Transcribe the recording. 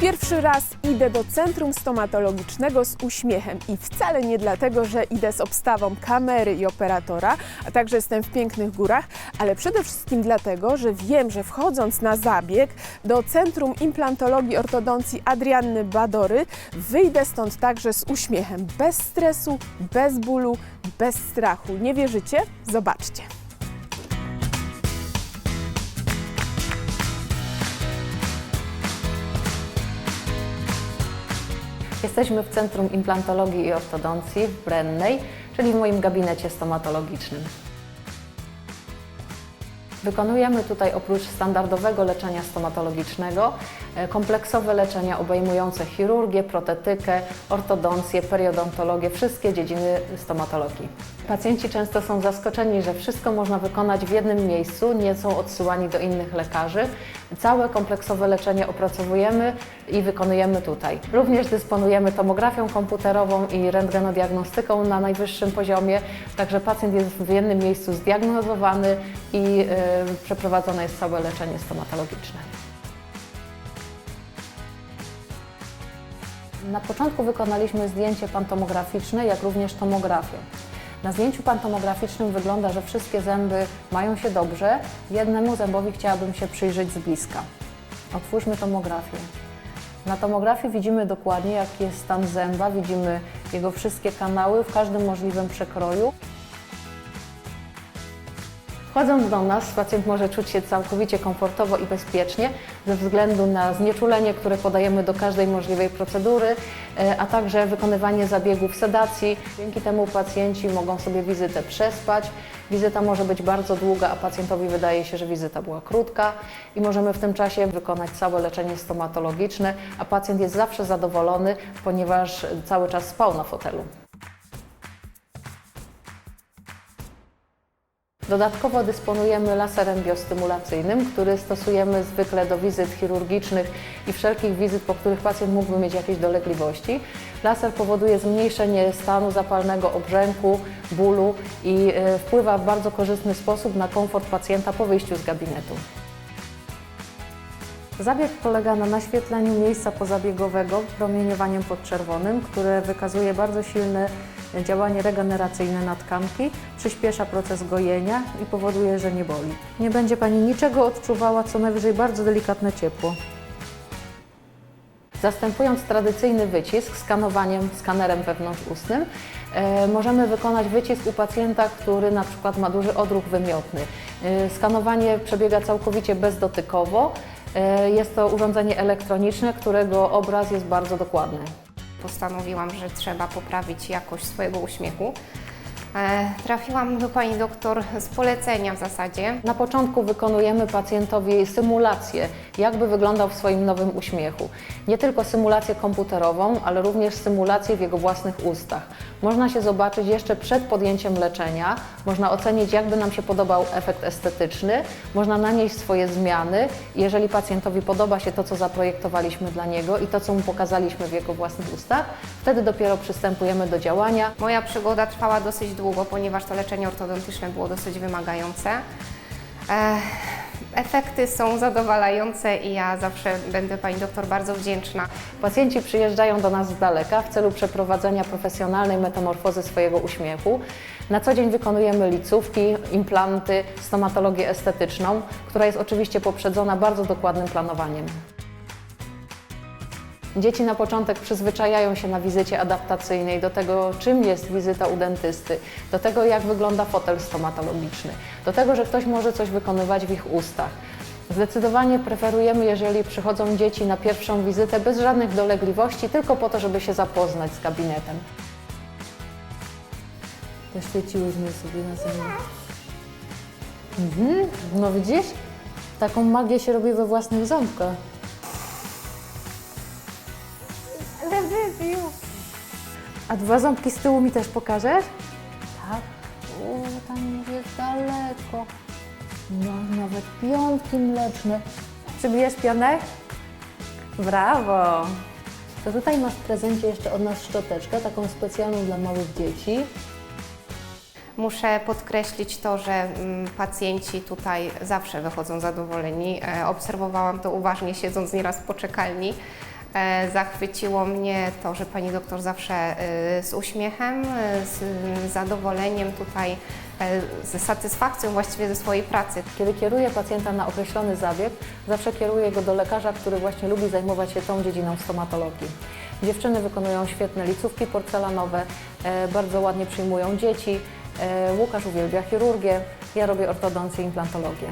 Pierwszy raz idę do centrum stomatologicznego z uśmiechem i wcale nie dlatego, że idę z obstawą kamery i operatora, a także jestem w pięknych górach, ale przede wszystkim dlatego, że wiem, że wchodząc na zabieg do Centrum Implantologii Ortodoncji Adrianny Badory, wyjdę stąd także z uśmiechem, bez stresu, bez bólu, bez strachu. Nie wierzycie? Zobaczcie. Jesteśmy w Centrum Implantologii i Ortodoncji w Brennej, czyli w moim gabinecie stomatologicznym. Wykonujemy tutaj oprócz standardowego leczenia stomatologicznego kompleksowe leczenia obejmujące chirurgię, protetykę, ortodoncję, periodontologię, wszystkie dziedziny stomatologii. Pacjenci często są zaskoczeni, że wszystko można wykonać w jednym miejscu, nie są odsyłani do innych lekarzy. Całe kompleksowe leczenie opracowujemy i wykonujemy tutaj. Również dysponujemy tomografią komputerową i rentgenodiagnostyką na najwyższym poziomie, także pacjent jest w jednym miejscu zdiagnozowany i e, przeprowadzone jest całe leczenie stomatologiczne. Na początku wykonaliśmy zdjęcie pantomograficzne, jak również tomografię. Na zdjęciu pantomograficznym wygląda, że wszystkie zęby mają się dobrze. Jednemu zębowi chciałabym się przyjrzeć z bliska. Otwórzmy tomografię. Na tomografii widzimy dokładnie, jaki jest stan zęba, widzimy jego wszystkie kanały w każdym możliwym przekroju. Wchodząc do nas, pacjent może czuć się całkowicie komfortowo i bezpiecznie ze względu na znieczulenie, które podajemy do każdej możliwej procedury, e, a także wykonywanie zabiegów sedacji. Dzięki temu pacjenci mogą sobie wizytę przespać. Wizyta może być bardzo długa, a pacjentowi wydaje się, że wizyta była krótka i możemy w tym czasie wykonać całe leczenie stomatologiczne, a pacjent jest zawsze zadowolony, ponieważ cały czas spał na fotelu. Dodatkowo dysponujemy laserem biostymulacyjnym, który stosujemy zwykle do wizyt chirurgicznych i wszelkich wizyt, po których pacjent mógłby mieć jakieś dolegliwości. Laser powoduje zmniejszenie stanu zapalnego obrzęku, bólu i e, wpływa w bardzo korzystny sposób na komfort pacjenta po wyjściu z gabinetu. Zabieg polega na naświetleniu miejsca pozabiegowego promieniowaniem podczerwonym, które wykazuje bardzo silne działanie regeneracyjne na tkanki, przyspiesza proces gojenia i powoduje, że nie boli. Nie będzie Pani niczego odczuwała, co najwyżej bardzo delikatne ciepło. Zastępując tradycyjny wycisk skanowaniem skanerem wewnątrzustnym, e, możemy wykonać wycisk u pacjenta, który na przykład ma duży odruch wymiotny. E, skanowanie przebiega całkowicie bezdotykowo. E, jest to urządzenie elektroniczne, którego obraz jest bardzo dokładny. Postanowiłam, że trzeba poprawić jakość swojego uśmiechu. E, Trafiłam do pani doktor z polecenia w zasadzie. Na początku wykonujemy pacjentowi symulację, jakby wyglądał w swoim nowym uśmiechu. Nie tylko symulację komputerową, ale również symulację w jego własnych ustach. Można się zobaczyć jeszcze przed podjęciem leczenia, można ocenić, jakby nam się podobał efekt estetyczny, można nanieść swoje zmiany. Jeżeli pacjentowi podoba się to, co zaprojektowaliśmy dla niego i to, co mu pokazaliśmy w jego własnych ustach, wtedy dopiero przystępujemy do działania. Moja przygoda trwała dosyć długo, ponieważ to leczenie ortodontyczne było dosyć wymagające. E, Efekty są zadowalające i ja zawsze będę pani doktor bardzo wdzięczna. Pacjenci przyjeżdżają do nas z daleka w celu przeprowadzenia profesjonalnej metamorfozy swojego uśmiechu. Na co dzień wykonujemy licówki, implanty, stomatologię estetyczną, która jest oczywiście poprzedzona bardzo dokładnym planowaniem. Dzieci na początek przyzwyczajają się na wizycie adaptacyjnej do tego, czym jest wizyta u dentysty, do tego, jak wygląda fotel stomatologiczny, do tego, że ktoś może coś wykonywać w ich ustach. Zdecydowanie preferujemy, jeżeli przychodzą dzieci na pierwszą wizytę bez żadnych dolegliwości, tylko po to, żeby się zapoznać z gabinetem. Poświeciłyśmy sobie na zęby. Mhm. No widzisz? Taką magię się robi we własnych ząbkach. A dwa ząbki z tyłu mi też pokażesz? Tak. O, tam jest daleko. No, nawet piątki mleczne. Przybijesz pianek? Brawo! To tutaj masz w prezencie jeszcze od nas szczoteczkę, taką specjalną dla małych dzieci. Muszę podkreślić to, że mm, pacjenci tutaj zawsze wychodzą zadowoleni. E, Obserwowałam to uważnie, siedząc nieraz w poczekalni. E, Zachwyciło mnie to, że pani doktor zawsze e, z uśmiechem, e, z zadowoleniem tutaj, z satysfakcją właściwie ze swojej pracy. Kiedy kieruję pacjenta na określony zabieg, zawsze kieruję go do lekarza, który właśnie lubi zajmować się tą dziedziną stomatologii. Dziewczyny wykonują świetne licówki porcelanowe, bardzo ładnie przyjmują dzieci. Łukasz uwielbia chirurgię, ja robię ortodoncję i implantologię.